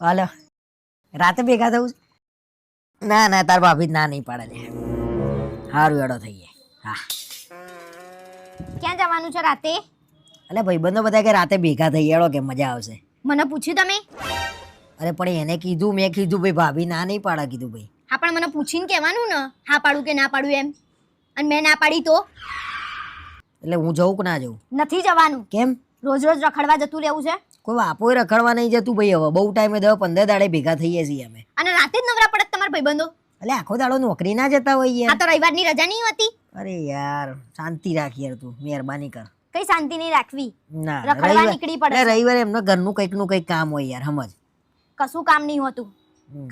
હાલો. રાતે ભેગા થવું? ના ના તાર ભાભી ના નહીં પાડે લે સારું એડો થઈ જાય. હા. ક્યાં જવાનું છે રાતે? એટલે ભાઈબંધો બધા કે રાતે ભેગા થઈ એડો કે મજા આવશે. મને પૂછ્યું તમે? અરે પણ એને કીધું મેં કીધું ભાઈ ભાભી ના નહીં પાડે કીધું ભાઈ. હા પણ મને પૂછીને કહેવાનું ને. હા પાડું કે ના પાડું એમ. અને મેં ના પાડી તો? એટલે હું જઉં કે ના જઉં? નથી જવાનું. કેમ? રોજ રોજ રખડવા જતું રહેવું છે? કોઈ વાપોય રખડવા નહીં જતું ભાઈ હવે. બહુ ટાઈમે દસ પંદર દાડે ભેગા થઈએ છીએ અમે. અને રાતે જ નવરા પડત તમારા ભાઈબંધો? એટલે આખો દાડો નોકરી ના જતા હોઈએ આ તો રવિવારની રજા નહીં હોતી? અરે યાર શાંતિ રાખ યાર તું. મહેરબાની કર. કઈ શાંતિ નહીં રાખવી? ના રખડવા નીકળી પડે રવિવારે એમનો ઘરનું કંઈકનું કંઈક કામ હોય યાર સમજ. કશું કામ નહીં હોતું.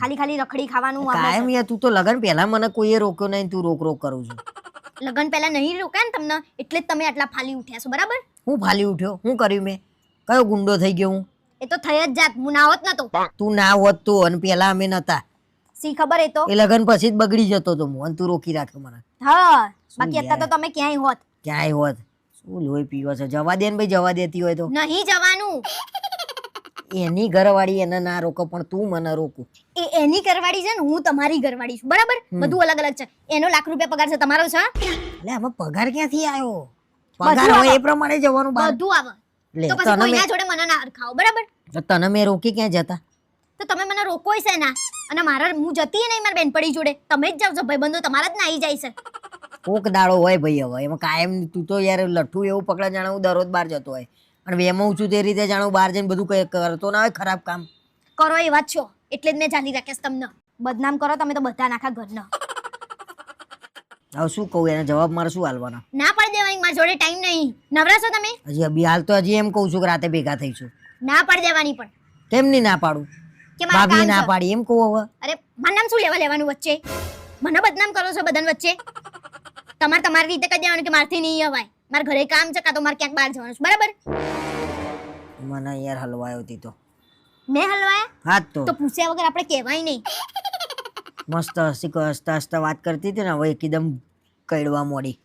ખાલી ખાલી રખડી ખાવાનું કાયમ યાર તું તો લગન પહેલા મને કોઈએ રોક્યો નહીં તું રોક રોક કરું છું. લગન પહેલા નહીં રોકાય ને તમને? એટલે જ તમે આટલા ફાલી ઉઠ્યા છો બરાબર? હું ફાલી ઉઠ્યો? હું કર્યું મેં? કયો ગુંડો થઈ ગયો હું? એ તો થઈ જ જાત હું ના હોત નતો તું. ના હોત તું અને પેલા અમે નતા. સી ખબર એ તો? એ લગન પછી જ બગડી જતો તો હું અને તું રોકી રાખ્યો મને. હા બાકી અત્યારે તો તમે ક્યાંય હોત. ક્યાંય હોત? શું લોહી પીવો છે? જવા દે ને ભાઈ જવા દેતી હોય તો. નહીં જવાનું. એની ઘરવાળી એને ના રોકો પણ તું મને રોકું. એ એની ઘરવાળી છે ને હું તમારી ઘરવાળી છું. બરાબર? બધું અલગ અલગ છે. એનો લાખ રૂપિયા પગાર છે તમારો છે એટલે આમાં પગાર ક્યાંથી આવ્યો પગાર હોય. એ પ્રમાણે જવાનું બાર બધું આવે. લે તો પછી કોઈના જોડે મને ના ખાઓ બરાબર? તો તને મેં રોકી ક્યાં જતા? તો તમે મને રોકો છે ના અને મારા હું જતી નહીં મારા બેનપડી જોડે. તમે જ જાવ છો ભાઈબંધો તમારા જ ના આવી જાય છે. કોક દાડો હોય ભાઈ હવે. એમાં કાયમ તું તો યાર લઠ્ઠું એવું પકડા જાણે હું દરરોજ બહાર જતો હોય. અને વેમાં છું તે રીતે જાણે બહાર જઈને બધું કઈ કરતો ના હોય ખરાબ કામ. કરો એ વાત છો. એટલે જ મેં જાણી રાખ્યા તમને. બદનામ કરો તમે તો બધા નાખા ઘરના. હવે શું કહું એના જવાબ મારે શું હાલવાનો? ના પાડી દેવાની મારા જોડે ટાઈમ નહીં. નવરા છો તમે? હજી અભી હાલ તો હજી એમ કહું છું કે રાતે ભેગા થઈશું. ના પાડી દેવાની પણ. કેમ નહીં ના પાડું? કે મારા ભાભી ના પાડી એમ કહું હવે. અરે મારું નામ શું લેવા લેવાનું વચ્ચે? મને બદનામ કરો છો બધાને વચ્ચે? તમારે તમારી રીતે કહી દેવાનું કે મારથી નહીં અવાય. મારા ઘરે કામ છે કાં તો મારે ક્યાંક બહાર જવાનું છે. બરાબર? મને યાર હલવાયો હતી તો. મેં હલવાયા? હા તો. તો પૂછ્યા વગર આપણે કહેવાય નહીં. મસ્ત હસી હસતા હસતા વાત કરતી હતી ને હવે એકદમ કડવા મોડી.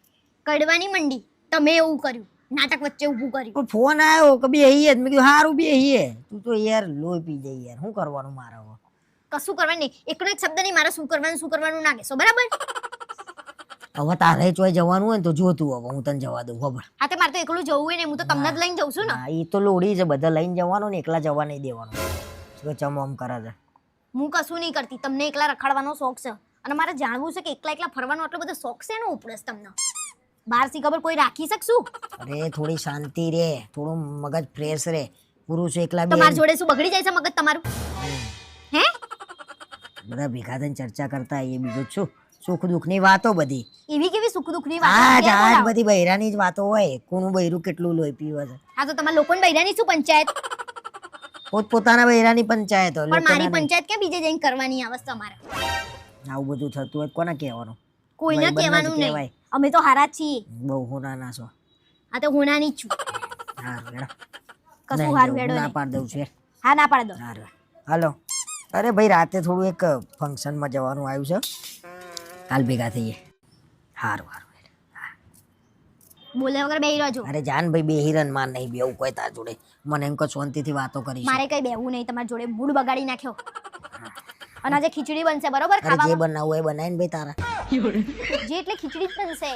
કડવાની મંડી. તમે એવું કર્યું. નાટક વચ્ચે ઊભું કર્યું. પણ ફોન આવ્યો કે બે હઈએ મેં કીધું હારું બે હઈએ. તું તો યાર લોહી પી જાય યાર. શું કરવાનું મારે હવે? કશું કરવાનું નહીં. એકનો એક શબ્દ નહીં મારે શું કરવાનું શું કરવાનું ના કહેશો બરાબર? હવે તારે ચોય જવાનું હોય ને તો જોતું હવે. હું તને જવા દઉં ખબર? હા તે મારે તો એકલું જવું હોય ને હું તો તમને જ લઈને જઉં છું ને. એ તો લોડી છે. બધા લઈને જવાનું ને એકલા જવા નહીં દેવાનું. ચમ આમ કરે છે. હું કશું નહીં કરતી. તમને એકલા રખડવાનો શોખ છે. અને મારે જાણવું છે કે એકલા એકલા ફરવાનો આટલો બધો શોખ છે ને ઉપડે તમને? બહાર સી ખબર કોઈ રાખી શકશું અરે થોડી શાંતિ રે થોડું મગજ ફ્રેશ રે. પુરુષ એકલા તો જોડે શું બગડી જાય છે મગજ તમારું? હે? બધા ભેગા થઈને ચર્ચા કરતા એ બીજું છું સુખ દુઃખની વાતો બધી. એવી કેવી સુખ દુઃખની વાત? આજ આજ બધી બૈરાની જ વાતો હોય. કોનું બૈરું કેટલું લોહી પીવે છે? હા તો તમારા લોકોને બૈરાની શું પંચાયત? પોતપોતાના બૈરાની પંચાયત હોય પણ મારી પંચાયત કે બીજે જઈને કરવાની આવશે તમારે? આવું બધું થતું હોય કોને કહેવાનું? કોઈને કહેવાનું નહીં. અમે તો હારા જ છીએ. બહુ હોનાના છો. આ તો હોનાની નાની જ છું. કશું હારું હેડો ના પાડ દઉં છે હા ના પાડ દો. હારું હાલો. અરે ભાઈ રાતે થોડું એક ફંક્શનમાં જવાનું આવ્યું છે. કાલ ભેગા થઈએ. હારું હારું બોલે વગર બેહી રહેજો. અરે જાન ભાઈ બે હિરન માર નહીં બેવું કોઈ તાર જોડે. મને એમ કો શાંતિથી વાતો કરી મારે કઈ બેહવું નહીં. તમારા જોડે મૂડ બગાડી નાખ્યો. અને આજે ખીચડી બનશે બરોબર? ખાવા જે બનાવવું એ બનાવીને ભાઈ તારા. જે એટલે ખીચડી જ બનશે.